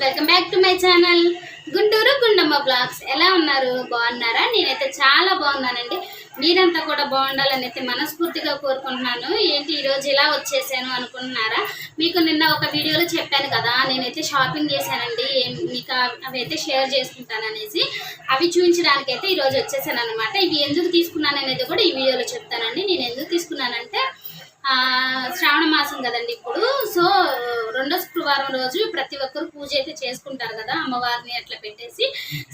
Welcome back to my channel. Guntur Gundamma blogs. ఎలా ఉన్నారు? బాగున్నారా? నేనైతే చాలా బాగున్నానండి. మీరంతా కూడా బాగుండాలని అయితే మనస్ఫూర్తిగా కోరుకుంటున్నాను. ఏంటి ఈరోజు ఇలా వచ్చేసాను అనుకుంటున్నారా? మీకు నిన్న ఒక వీడియోలో చెప్పాను కదా నేనైతే షాపింగ్ చేశానండి. మీకు అవి- అయితే షేర్ చేసుకుంటాను అనేసి. అవి చూపించడానికి అయితే ఈరోజు వచ్చేసాను అనమాట ఇవి ఎందుకు తీసుకున్నాను అనేది కూడా ఈ వీడియోలో చెప్తానండి. నేను ఎందుకు తీసుకున్నానంటే శ్రావణ మాసం కదండి ఇప్పుడు. సో రెండో శుక్రవారం రోజు ప్రతి ఒక్కరు పూజ అయితే చేసుకుంటారు కదా అమ్మవారిని అట్లా పెట్టేసి.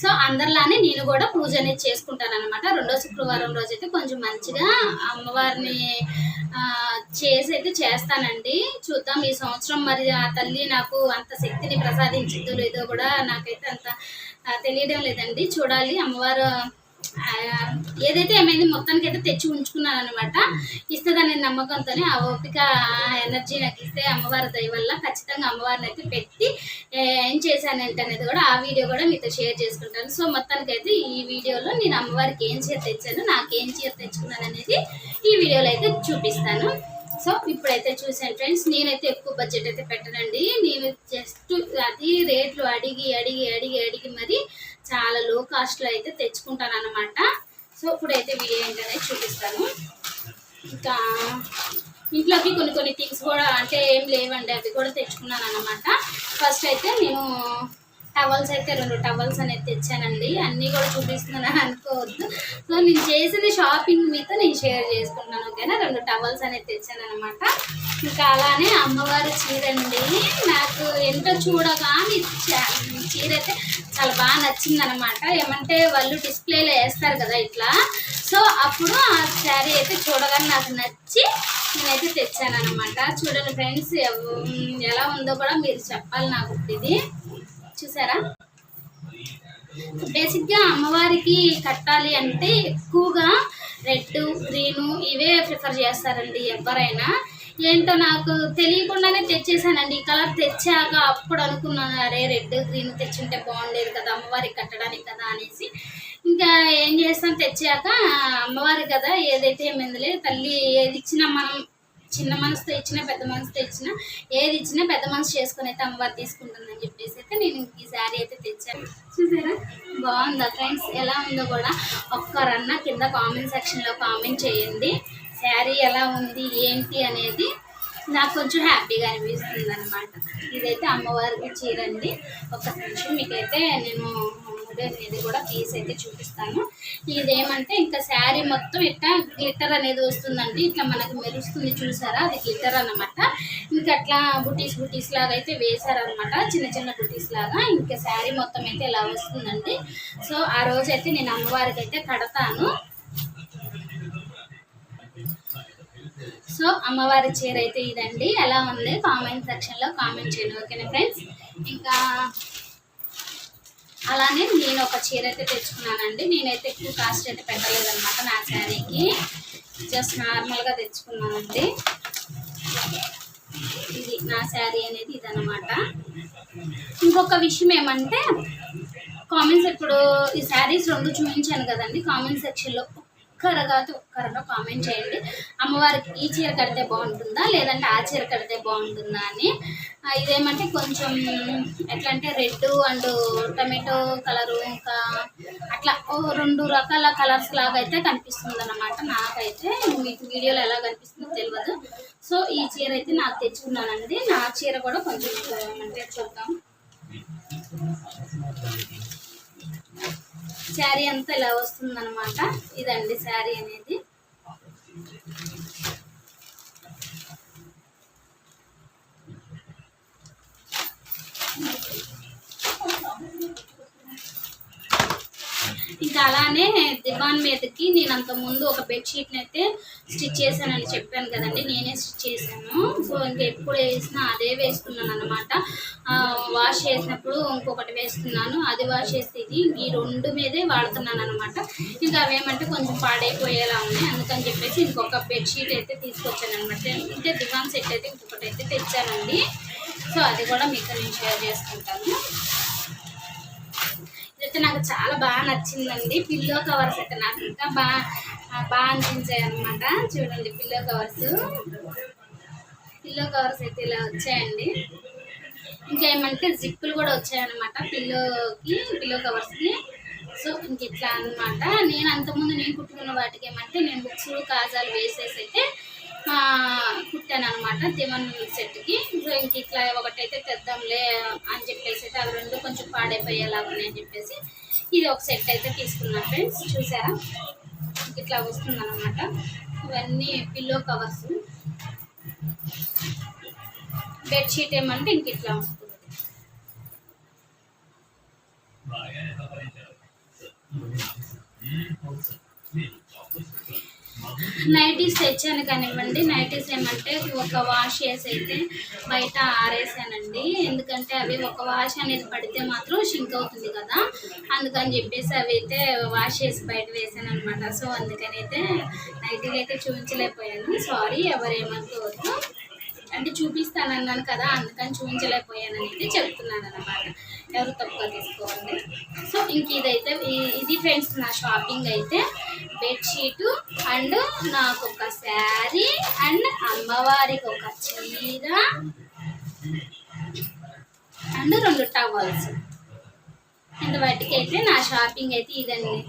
సో అందరిలానే నేను కూడా పూజ అనేది చేసుకుంటాను అనమాట రెండో శుక్రవారం రోజు అయితే కొంచెం మంచిగా అమ్మవారిని చేసి అయితే చేస్తానండి. చూద్దాం ఈ సంవత్సరం మరి ఆ తల్లి నాకు అంత శక్తిని ప్రసాదించిందో లేదో కూడా నాకైతే అంత తెలియడం లేదండి. చూడాలి అమ్మవారు ఏదైతే ఏమైంది మొత్తానికి అయితే తెచ్చి ఉంచుకున్నాను అనమాట ఇస్తుందనే నమ్మకంతోనే ఆ ఓపిక ఎనర్జీ నాకు ఇస్తే అమ్మవారి దయ వల్ల ఖచ్చితంగా అమ్మవారిని అయితే పెట్టి ఏం చేశానంటే అనేది కూడా ఆ వీడియో కూడా మీతో షేర్ చేసుకుంటాను. సో మొత్తానికి అయితే ఈ వీడియోలో నేను అమ్మవారికి ఏం చీర తెచ్చాను నాకేం చీర తెచ్చుకున్నాను అనేది ఈ వీడియోలో అయితే చూపిస్తాను. సో ఇప్పుడైతే చూసాను ఫ్రెండ్స్ నేనైతే ఎక్కువ బడ్జెట్ అయితే పెట్టనండి. నేను జస్ట్ అది రేట్లు అడిగి అడిగి అడిగి అడిగి మరి చాలా లో కాస్ట్లో అయితే తెచ్చుకుంటాను అనమాట సో ఇప్పుడైతే వీడియో ఏంటనే చూపిస్తాను. ఇంకా ఇంట్లోకి కొన్ని కొన్ని థింగ్స్ కూడా అంటే ఏం లేవండి అవి కూడా తెచ్చుకున్నాను అనమాట ఫస్ట్ అయితే నేను టవల్స్ అయితే రెండు టవల్స్ అనేది తెచ్చానండి. అన్నీ కూడా చూపిస్తున్నాను అనుకోవద్దు. సో నేను చేసిన షాపింగ్ మీతో నేను షేర్ చేసుకున్నాను ఓకేనా? రెండు టవల్స్ అనేది తెచ్చాను అనమాట ఇంకా అలానే అమ్మవారి చీర అండి నాకు ఎంతో చూడగానే చా- చీర అయితే చాలా బాగా నచ్చింది అనమాట ఏమంటే వాళ్ళు డిస్ప్లేలో వేస్తారు కదా ఇట్లా. సో అప్పుడు ఆ శారీ అయితే చూడగానే నాకు నచ్చి నేనైతే తెచ్చాను అనమాట చూడండి ఫ్రెండ్స్ ఎలా ఉందో కూడా మీరు చెప్పాలి నాకు ఇది. చూసారా? బేసిక్గా అమ్మవారికి కట్టాలి అంటే ఎక్కువగా రెడ్ గ్రీను ఇవే ప్రిఫర్ చేస్తారండి ఎవరైనా. ఏంటో నాకు తెలియకుండానే తెచ్చేసానండి. ఈ కలర్ తెచ్చాక అప్పుడు అనుకున్నాను అరే రెడ్ గ్రీన్ తెచ్చుంటే బాగుండేది కదా అమ్మవారికి కట్టడానికి కదా అనేసి. ఇంకా ఏం చేస్తాం తెచ్చాక అమ్మవారి కదా ఏదైతే ఏమైందిలే తల్లి ఏది ఇచ్చినా మనం చిన్న మనసుతో ఇచ్చినా పెద్ద మనసుతో ఇచ్చినా ఏది ఇచ్చినా పెద్ద మనసు చేసుకుని అయితే అమ్మవారు తీసుకుంటుందని చెప్పేసి నేను ఈ శారీ అయితే తెచ్చాను. చూసారా? బాగుందా ఫ్రెండ్స్? ఎలా ఉందో కూడా ఒక్కరన్నా కింద కామెంట్ సెక్షన్లో కామెంట్ చేయండి. శారీ ఎలా ఉంది ఏంటి అనేది నాకు కొంచెం హ్యాపీగా అనిపిస్తుంది అనమాట ఇదైతే అమ్మవారికి చీర అండి ఒక నిమిషం మీకైతే నేను ముడి అనేది కూడా పీస్ అయితే చూపిస్తాను. ఇదేమంటే ఇంకా శారీ మొత్తం ఇట్లా గ్లిటర్ అనేది వస్తుందండి. ఇట్లా మనకు మెరుస్తుంది చూసారా? అది గ్లిటర్ అన్నమాట. ఇంకా అట్లా బుటీస్ బుటీస్ లాగా అయితే వేశారనమాట చిన్న చిన్న బుటీస్ లాగా. ఇంకా శారీ మొత్తం అయితే ఇలా వస్తుందండి. సో ఆ రోజు అయితే నేను అమ్మవారికి అయితే కడతాను. సో అమ్మవారి చీర అయితే ఇదండి. ఎలా ఉంది? కామెంట్ సెక్షన్లో కామెంట్ చేయండి. ఓకేనా ఫ్రెండ్స్? ఇంకా అలానే నేను ఒక చీర అయితే తెచ్చుకున్నానండి. నేనైతే ఎక్కువ కాస్ట్ అయితే పెట్టలేదన్నమాట నా శారీకి. జస్ట్ నార్మల్గా తెచ్చుకున్నానండి. ఇది నా శారీ అనేది ఇదనమాట ఇంకొక విషయం ఏమంటే కామెంట్స్ ఇప్పుడు ఈ శారీస్ రెండు చూపించాను కదండి. కామెంట్ సెక్షన్లో ఒక్కరు కాదు ఒక్కరిలో కామెంట్ చేయండి. అమ్మవారికి ఈ చీర కడితే బాగుంటుందా? లేదంటే ఆ చీర కడితే బాగుంటుందా అని. ఇదేమంటే కొంచెం ఎట్లా అంటే రెడ్ అండ్ టమాటో కలరు ఇంకా అట్లా ఓ రెండు రకాల కలర్స్ లాగా అయితే కనిపిస్తుంది అనమాట నాకైతే. మీకు వీడియోలో ఎలా కనిపిస్తుందో తెలియదు సో ఈ చీర అయితే నాకు తెచ్చుకున్నానండి. నా చీర కూడా కొంచెం అంటే చూద్దాం. శారీ అంతా ఇలా వస్తుందన్నమాట. ఇదండి శారీ అనేది. ఇంకా అలానే దివాన్ మీదకి నేను అంత ముందు ఒక బెడ్షీట్ని అయితే స్టిచ్ చేశానని చెప్పాను కదండి నేనే స్టిచ్ చేశాను. సో ఇంకా ఎప్పుడు వేసినా అదే వేసుకున్నాను అనమాట వాష్ చేసినప్పుడు ఇంకొకటి వేస్తున్నాను అది వాష్ చేసేది ఇది ఈ రెండు మీదే వాడుతున్నాను అనమాట ఇంకా అవేమంటే కొంచెం పాడైపోయేలా ఉన్నాయి అందుకని చెప్పేసి ఇంకొక బెడ్షీట్ అయితే తీసుకొచ్చాను అనమాట ఇంకా దివాన్ సెట్ అయితే ఇంకొకటి అయితే తెచ్చానండి. సో అది కూడా మీతో నేను షేర్ చేసుకుంటాను. అయితే నాకు చాలా బాగా నచ్చిందండి. పిల్లో కవర్స్ అయితే నాకు ఇంకా బాగా బాగా అనిపించాయి అనమాట చూడండి పిల్లో కవర్స్ పిల్లో కవర్స్ అయితే ఇలా వచ్చాయండి. ఇంకేమంటే జిప్పులు కూడా వచ్చాయన్నమాట పిల్లోకి పిల్లో కవర్స్కి సో ఇంక ఇట్లా అనమాట నేను అంతకుముందు నేను కుట్టుకున్న వాటికి ఏమంటే నేను బుక్స్ కాజాలు వేసేసి అయితే అనమాట తివన్ సెట్కి సో ఇంక ఇట్లా ఒకటైతే తెద్దాంలే అని చెప్పేసి అయితే అవి రెండు కొంచెం పాడైపోయేలాగా ఉన్నాయని చెప్పేసి ఇది ఒక సెట్ అయితే తీసుకున్నాను ఫ్రెండ్స్ చూసారా? ఇట్లా వస్తుంది అనమాట ఇవన్నీ పిల్లో కవర్స్ బెడ్షీట్ ఏమంటే ఇంక ఇట్లా వస్తుంది. నైటీస్ తెచ్చాను కానివ్వండి. నైటీస్ ఏమంటే ఒక వాష్ చేసి అయితే బయట ఆరేసానండి. ఎందుకంటే అవి ఒక వాష్ అనేది పడితే మాత్రం షింక్ అవుతుంది కదా. అందుకని చెప్పేసి అవి అయితే వాష్ చేసి బయట వేసాను అనమాట సో అందుకని అయితే నైటీలు అయితే చూపించలేకపోయాను. సారీ ఎవరేమనుకోవద్దు. అంటే చూపిస్తాను అన్నాను కదా అందుకని చూపించలేకపోయాను అనేది చెప్తున్నాను అనమాట ఎవరు తప్పుగా తీసుకోండి సో ఇంక ఇదైతే ఇది ఫ్రెండ్స్ నా షాపింగ్ అయితే బెడ్షీటు అండ్ నాకు ఒక శారీ అండ్ అమ్మవారికి ఒక చీర అండ్ రెండు టవల్స్. ఇంత వాటికి అయితే నా షాపింగ్ అయితే ఇదండి.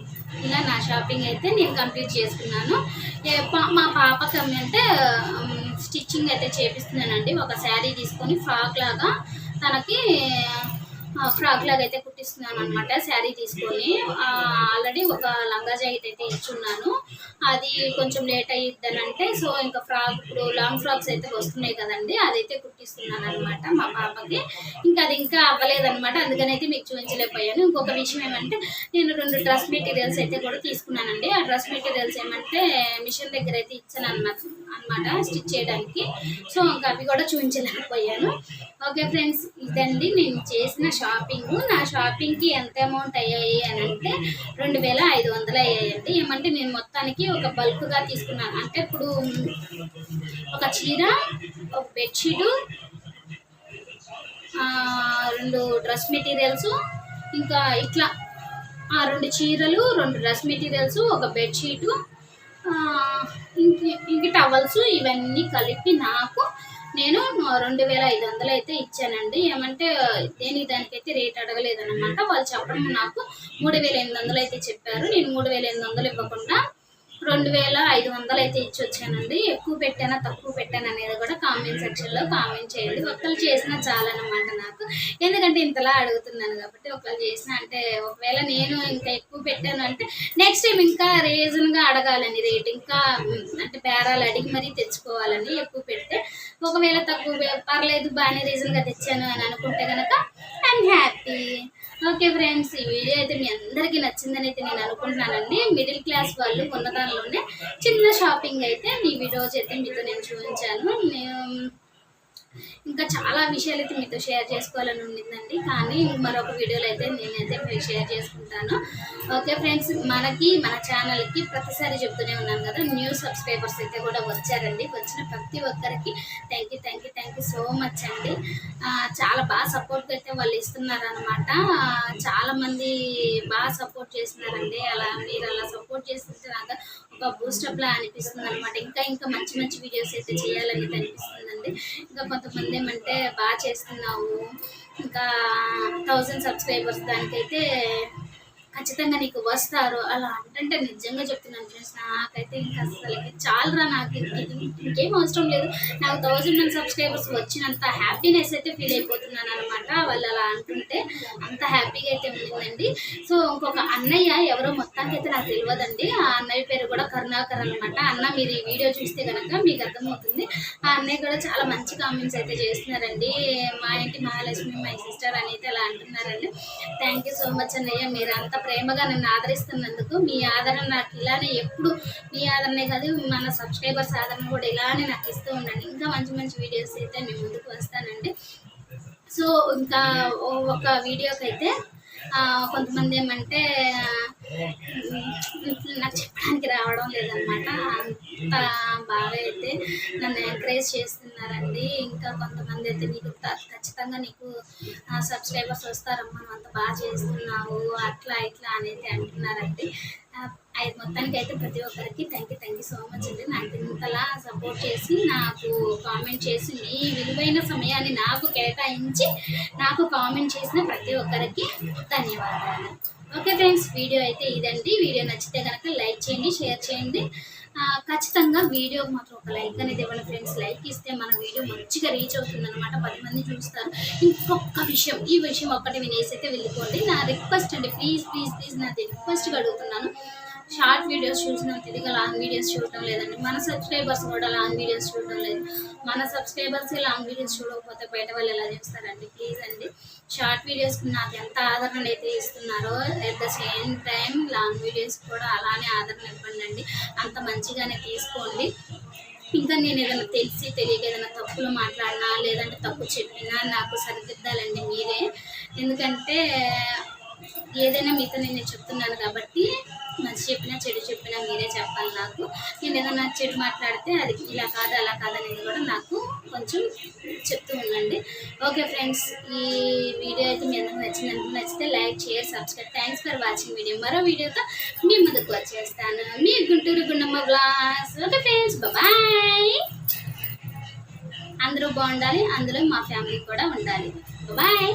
ఇలా నా షాపింగ్ అయితే నేను కంప్లీట్ చేసుకున్నాను. పా- మా పాపకి అంటే స్టిచ్చింగ్ అయితే చేపిస్తున్నానండి. ఒక శారీ తీసుకొని ఫ్రాక్ లాగా తనకి ఫ్రాక్ లాగా అయితే కుట్టిస్తున్నాను అనమాట శారీ తీసుకొని. ఆల్రెడీ ఒక లంగా జాకెట్ అయితే ఇచ్చున్నాను. అది కొంచెం లేట్ అయ్యిద్దనంటే సో ఇంకా ఫ్రాక్ ఇప్పుడు లాంగ్ ఫ్రాక్స్ అయితే వస్తున్నాయి కదండి అదైతే కుట్టిస్తున్నాను అనమాట మా పాపకి. ఇంకా అది ఇంకా అవ్వలేదన్నమాట అందుకని అయితే మీకు చూపించలేకపోయాను. ఇంకొక విషయం ఏమంటే నేను రెండు డ్రెస్ మెటీరియల్స్ అయితే కూడా తీసుకున్నానండి. ఆ డ్రెస్ మెటీరియల్స్ ఏమంటే మిషన్ దగ్గర అయితే ఇచ్చాను అనమాట అనమాట స్టిచ్ చేయడానికి. సో ఇంకా అవి కూడా చూపించలేకపోయాను. ఓకే ఫ్రెండ్స్ ఇదండి నేను చేసిన షాపింగ్. నా షాపింగ్కి ఎంత అమౌంట్ అయ్యాయి అని అంటే రెండు వేల ఐదు వందలు అయ్యాయండి. ఏమంటే నేను మొత్తానికి ఒక బల్క్గా తీసుకున్నాను అంటే ఇప్పుడు ఒక చీర ఒక బెడ్షీటు రెండు డ్రెస్ మెటీరియల్స్ ఇంకా ఇట్లా ఆ రెండు చీరలు రెండు డ్రెస్ మెటీరియల్స్ ఒక బెడ్షీటు ఇంక ఇంక టవల్స్ ఇవన్నీ కలిపి నాకు నేను రెండు వేల ఐదు వందలు అయితే ఇచ్చానండి. ఏమంటే దేనికి దానికైతే రేట్ అడగలేదన్నమాట. వాళ్ళు చెప్పడం నాకు మూడు వేల ఎనిమిది వందలు అయితే చెప్పారు. నేను మూడు వేల ఎనిమిది వందలు ఇవ్వకుండా రెండు వేల ఐదు వందలు అయితే ఇచ్చి వచ్చానండి ఎక్కువ పెట్టానా తక్కువ పెట్టాను అనేది కూడా కామెంట్ సెక్షన్లో కామెంట్ చేయండి. ఒకళ్ళు చేసినా చాలన్నమాట నాకు. ఎందుకంటే ఇంతలా అడుగుతున్నాను కాబట్టి ఒకళ్ళు చేసిన అంటే ఒకవేళ నేను ఇంకా ఎక్కువ పెట్టాను అంటే నెక్స్ట్ టైం ఇంకా రీజన్గా అడగాలని రేట్ ఇంకా అంటే బేరాలు అడిగి మరీ తెచ్చుకోవాలని ఎక్కువ పెడితే ఒకవేళ తక్కువ పర్లేదు బాగానే రీజన్గా తెచ్చాను అని అనుకుంటే కనుక ఐఎమ్ హ్యాపీ ఓకే ఫ్రెండ్స్ ఈ వీడియో అయితే మీ అందరికీ నచ్చిందని అయితే నేను అనుకుంటున్నానండి. మిడిల్ క్లాస్ వాళ్ళు కొన్న దానిలోనే చిన్న షాపింగ్ అయితే మీ వీడియోస్ అయితే మీతో నేను చూపించాను. నేను ఇంకా చాలా విషయాలు అయితే మీతో షేర్ చేసుకోవాలని ఉండిందండి. కానీ మరొక వీడియోలో అయితే నేనైతే మీకు షేర్ చేసుకుంటాను. ఓకే ఫ్రెండ్స్ మనకి మన ఛానల్కి ప్రతిసారి చెప్తూనే ఉన్నాను కదా న్యూ సబ్స్క్రైబర్స్ అయితే కూడా వచ్చారండి. వచ్చిన ప్రతి ఒక్కరికి thank you thank you thank you so much అండి. చాలా బాగా సపోర్ట్ అయితే వాళ్ళు ఇస్తున్నారు అనమాట చాలామంది బాగా సపోర్ట్ చేస్తున్నారండి. అలా మీరు అలా సపోర్ట్ చేస్తుంటే నాకు ఒక బూస్టప్లా అనిపిస్తుంది అనమాట ఇంకా ఇంకా మంచి మంచి వీడియోస్ అయితే చేయాలని అనిపిస్తుందండి. ఇంకా కొంతమంది ఏమంటే బాగా చేస్తున్నావు ఇంకా థౌజండ్ సబ్స్క్రైబర్స్ దానికైతే ఖచ్చితంగా నీకు వస్తారు. అలా అంటే నిజంగా చెప్తున్నాను ఫ్రెండ్స్. నాకైతే ఇంకా అసలు చాలరా నాకు. ఇంకేం అవసరం లేదు. నాకు థౌజండ్ మంది సబ్స్క్రైబర్స్ వచ్చినంత హ్యాపీనెస్ అయితే ఫీల్ అయిపోతున్నాను అనమాట వాళ్ళు అలా అంటుంటే అంత హ్యాపీగా అయితే ఉండిందండి. సో ఇంకొక అన్నయ్య ఎవరో మొత్తానికి అయితే నాకు తెలియదండి. ఆ అన్నయ్య పేరు కూడా కరుణాకర్ అనమాట అన్న మీరు ఈ వీడియో చూస్తే కనుక మీకు అర్థమవుతుంది. ఆ అన్నయ్య కూడా చాలా మంచి కామెంట్స్ అయితే చేస్తున్నారండి. మా ఇంటి మహాలక్ష్మి మై సిస్టర్ అని అయితే అలా అంటున్నారండి. థ్యాంక్ యూ సో మచ్ అన్నయ్య. మీరు అంత ప్రేమగా నన్ను ఆదరిస్తున్నందుకు మీ ఆదరణ నాకు ఇలానే ఎప్పుడు మీ ఆదరణే కాదు మన సబ్స్క్రైబర్స్ ఆదరణ కూడా ఇలానే నాకు ఇస్తూ ఉండండి. ఇంకా మంచి మంచి వీడియోస్ అయితే మీ ముందుకు వస్తానండి. సో ఇంకా ఒక వీడియోకి అయితే కొంతమంది ఏమంటే నాకు చెప్పడానికి రావడం లేదనమాట అంత బాగా అయితే నన్ను ఎంకరేజ్ చేస్తున్నారండి. ఇంకా కొంతమంది అయితే నీకు త- ఖచ్చితంగా నీకు సబ్స్క్రైబర్స్ వస్తారమ్మా నువ్వు అంత బాగా చేస్తున్నావు అట్లా ఇట్లా అనేది అంటున్నారండి. మొత్తానికి అయితే ప్రతి ఒక్కరికి thank you thank you so much అండి. నాకు ఇంతలా సపోర్ట్ చేసి నాకు కామెంట్ చేసి మీ విలువైన సమయాన్ని నాకు కేటాయించి నాకు కామెంట్ చేసిన ప్రతి ఒక్కరికి ధన్యవాదాలు. ఓకే ఫ్రెండ్స్ వీడియో అయితే ఇదండి. వీడియో నచ్చితే కనుక లైక్ చేయండి షేర్ చేయండి. ఖచ్చితంగా వీడియో మాత్రం ఒక లైక్ అనేది ఇవ్వాలి ఫ్రెండ్స్. లైక్ ఇస్తే మన వీడియో మంచిగా రీచ్ అవుతుంది అనమాట పది మంది చూస్తారు. ఇంకొక విషయం ఈ విషయం ఒక్కటి వినేసి అయితే వెళ్ళిపోండి. నా రిక్వెస్ట్ అండి ప్లీజ్ ప్లీజ్ ప్లీజ్ నా రిక్వెస్ట్గా అడుగుతున్నాను. షార్ట్ వీడియోస్ చూసినంత ఇదిగా లాంగ్ వీడియోస్ చూడటం లేదండి. మన సబ్స్క్రైబర్స్ కూడా లాంగ్ వీడియోస్ చూడటం లేదు. మన సబ్స్క్రైబర్సే లాంగ్ వీడియోస్ చూడకపోతే బయట వాళ్ళు ఎలా చూస్తారండి? ప్లీజ్ అండి. షార్ట్ వీడియోస్కి నాకు ఎంత ఆదరణ అయితే ఇస్తున్నారో at the same time long videos కూడా అలానే ఆదరణ ఇవ్వండి అండి అంత మంచిగానే తీసుకోండి. ఇంకా నేను ఏదైనా తెలిసి తెలియక ఏదైనా తప్పులు మాట్లాడినా లేదంటే తప్పు చెప్పినా నాకు సరిదిద్దాలండి మీరే. ఎందుకంటే ఏదైనా మీతో నేను చెప్తున్నాను కాబట్టి మంచి చెప్పినా చెడు చెప్పినా మీరే చెప్పాలి నాకు. నేను ఏదైనా చెడు మాట్లాడితే అది ఇలా కాదు అలా కాదు అనేది కూడా నాకు కొంచెం చెప్తూ ఉండండి. ఓకే ఫ్రెండ్స్ ఈ వీడియో అయితే మీ అందరికి నచ్చింది అనుకుంటే నచ్చితే like share subscribe. Thanks for watching video మరో వీడియోతో మీ ముందుకు వచ్చేస్తాను. మీ Guntur Gundamma బ్లాస్. Okay friends bye అందరూ బాగుండాలి అందులో మా ఫ్యామిలీ కూడా ఉండాలి. బాయ్